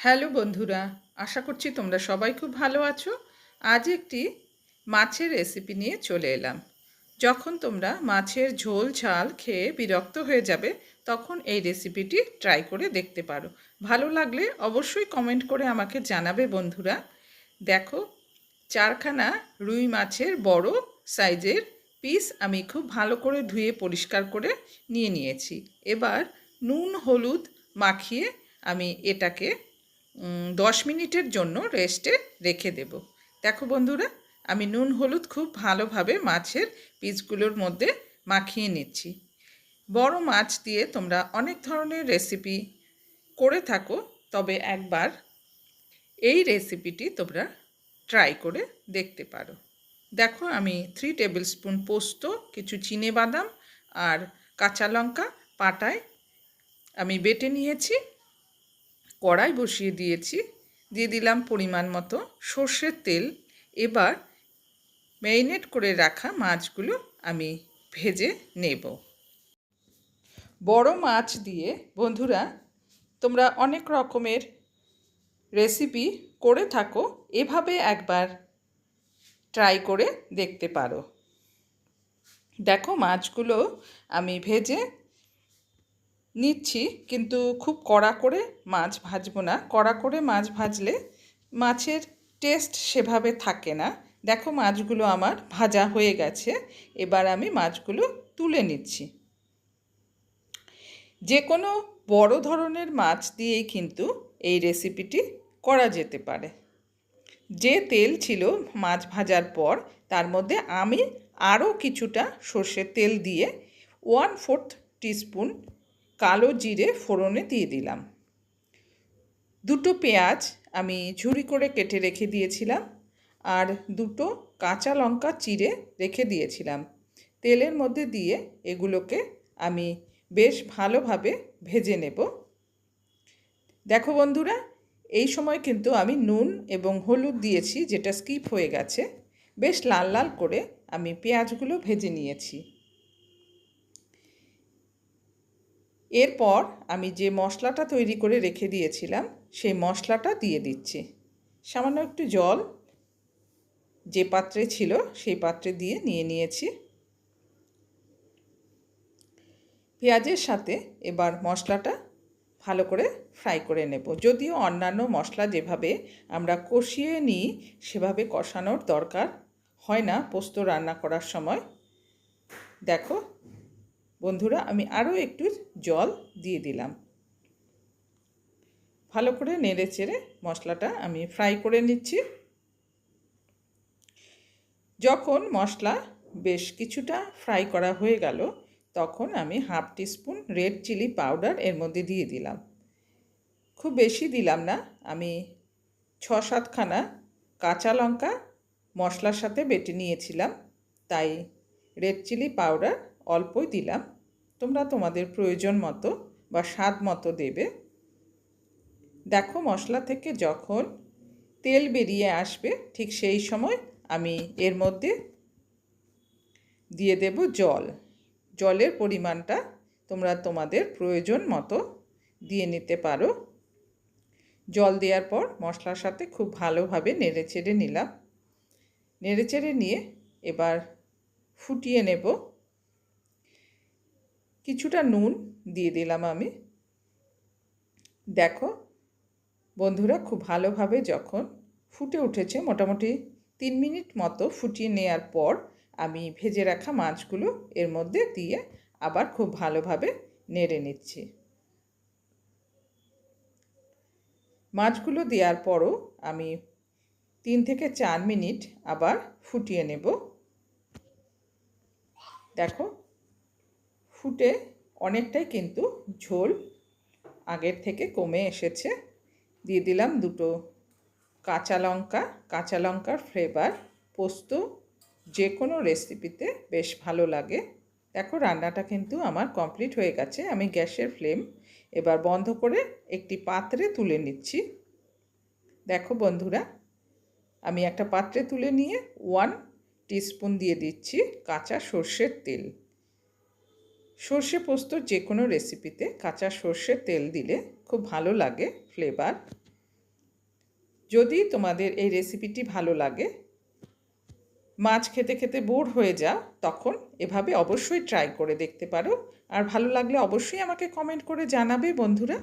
Hello বন্ধুরা, আশা করছি তোমরা সবাই খুব ভালো আছো। আজ একটি মাছের রেসিপি নিয়ে চলে এলাম। যখন তোমরা মাছের ঝোল, ঝাল খেয়ে বিরক্ত হয়ে যাবে, তখন এই রেসিপিটি ট্রাই করে দেখতে পারো। ভালো লাগলে অবশ্যই কমেন্ট করে আমাকে জানাবে বন্ধুরা। দেখো, চারখানা রুই মাছের বড় সাইজের পিস আমি খুব ভালো করে ধুয়ে পরিষ্কার করে নিয়ে নিয়েছি। এবার নুন, হলুদ মাখিয়ে আমি এটাকে দশ মিনিটের জন্য রেস্টে রেখে দেব। দেখো বন্ধুরা, আমি নুন, হলুদ খুব ভালোভাবে মাছের পিসগুলোর মধ্যে মাখিয়ে নিচ্ছি। বড় মাছ দিয়ে তোমরা অনেক ধরনের রেসিপি করে থাকো, তবে একবার এই রেসিপিটি তোমরা ট্রাই করে দেখতে পারো। দেখো, আমি থ্রি টেবিল স্পুন পোস্ত, কিছু চিনে বাদাম আর কাঁচা লঙ্কা পাটায় আমি বেটে নিয়েছি। কড়াই বসিয়ে দিয়েছি। দিয়ে দিলাম পরিমাণ মতো সর্ষের তেল। এবার ম্যারিনেট করে রাখা মাছগুলো আমি ভেজে নেব। বড় মাছ দিয়ে বন্ধুরা, তোমরা অনেক রকমের রেসিপি করে থাকো, এভাবে একবার ট্রাই করে দেখতে পারো। দেখো মাছগুলো আমি ভেজে নিচ্ছি, কিন্তু খুব কড়া করে মাছ ভাজবো না। কড়া করে মাছ ভাজলে মাছের টেস্ট সেভাবে থাকে না। দেখো মাছগুলো আমার ভাজা হয়ে গেছে, এবার আমি মাছগুলো তুলে নিচ্ছি। যে কোনো বড় ধরনের মাছ দিয়েই কিন্তু এই রেসিপিটি করা যেতে পারে। যে তেল ছিল মাছ ভাজার পর, তার মধ্যে আমি আরও কিছুটা সর্ষের তেল দিয়ে ওয়ান ফোর্থ টিস্পুন কালো জিরে ফোড়নে দিয়ে দিলাম। দুটো পেঁয়াজ আমি ঝুড়ি করে কেটে রেখে দিয়েছিলাম আর দুটো কাঁচা লঙ্কা চিড়ে রেখে দিয়েছিলাম। তেলের মধ্যে দিয়ে এগুলোকে আমি বেশ ভালোভাবে ভেজে নেব। দেখো বন্ধুরা, এই সময় কিন্তু আমি নুন এবং হলুদ দিয়েছি, যেটা স্কিপ হয়ে গেছে। বেশ লাল লাল করে আমি পেঁয়াজগুলো ভেজে নিয়েছি। এরপর আমি যে মশলাটা তৈরি করে রেখে দিয়েছিলাম, সেই মশলাটা দিয়ে দিচ্ছি। সামান্য একটু জল, যে পাত্রে ছিল সেই পাত্রে দিয়ে নিয়ে নিয়েছি। পেঁয়াজের সাথে এবার মশলাটা ভালো করে ফ্রাই করে নেব। যদিও অন্যান্য মশলা যেভাবে আমরা কষিয়ে নিই, সেভাবে কষানোর দরকার হয় না পোস্ত রান্না করার সময়। দেখো বন্ধুরা, আমি আরও একটু জল দিয়ে দিলাম। ভালো করে নেড়ে চেড়ে মশলাটা আমি ফ্রাই করে নিচ্ছি। যখন মশলা বেশ কিছুটা ফ্রাই করা হয়ে গেল, তখন আমি half teaspoon red chili powder এর মধ্যে দিয়ে দিলাম। খুব বেশি দিলাম না, আমি ছ সাতখানা কাঁচা লঙ্কা মশলার সাথে বেটে নিয়েছিলাম, তাই রেড চিলি পাউডার অল্পই দিলাম। তোমরা তোমাদের প্রয়োজন মতো বা স্বাদ মতো দেবে। দেখো মশলা থেকে যখন তেল বেরিয়ে আসবে, ঠিক সেই সময় আমি এর মধ্যে দিয়ে দেব জল। জলের পরিমাণটা তোমরা তোমাদের প্রয়োজন মতো দিয়ে নিতে পারো। জল দেওয়ার পর মশলার সাথে খুব ভালোভাবে নেড়ে চেড়ে নিলাম। নেড়ে চেড়ে নিয়ে এবার ফুটিয়ে নেব। কিছুটা নুন দিয়ে দিলাম আমি। দেখো, বন্ধুরা খুব ভালোভাবে যখন ফুটে উঠেছে, মোটামুটি তিন মিনিট মতো ফুটিয়ে নেওয়ার পর আমি ভেজে রাখা মাছগুলো এর মধ্যে দিয়ে আবার খুব ভালোভাবে নেড়ে নিচ্ছি। মাছগুলো দেওয়ার পরও আমি তিন থেকে চার মিনিট আবার ফুটিয়ে নেব। দেখো ফুটে অনেকটাই কিন্তু ঝোল আগের থেকে কমে এসেছে। দিয়ে দিলাম দুটো কাঁচা লঙ্কা। কাঁচা লঙ্কার ফ্লেভার পোস্ত যে কোনো রেসিপিতে বেশ ভালো লাগে। দেখো রান্নাটা কিন্তু আমার কমপ্লিট হয়ে গেছে। আমি গ্যাসের ফ্লেম এবার বন্ধ করে একটি পাত্রে তুলে নিচ্ছি। দেখো বন্ধুরা, আমি একটা পাত্রে তুলে নিয়ে ওয়ান টিস্পুন দিয়ে দিচ্ছি কাঁচা সর্ষের তেল। সর্ষে পোস্ত যে কোনো রেসিপিতে কাঁচা সর্ষের তেল দিলে খুব ভালো লাগে ফ্লেভার যদি তোমাদের এই রেসিপিটি ভালো লাগে, মাছ খেতে খেতে বোর হয়ে যা তখন এভাবে অবশ্যই ট্রাই করে দেখতে পারো। আর ভালো লাগলে অবশ্যই আমাকে কমেন্ট করে জানাবে বন্ধুরা।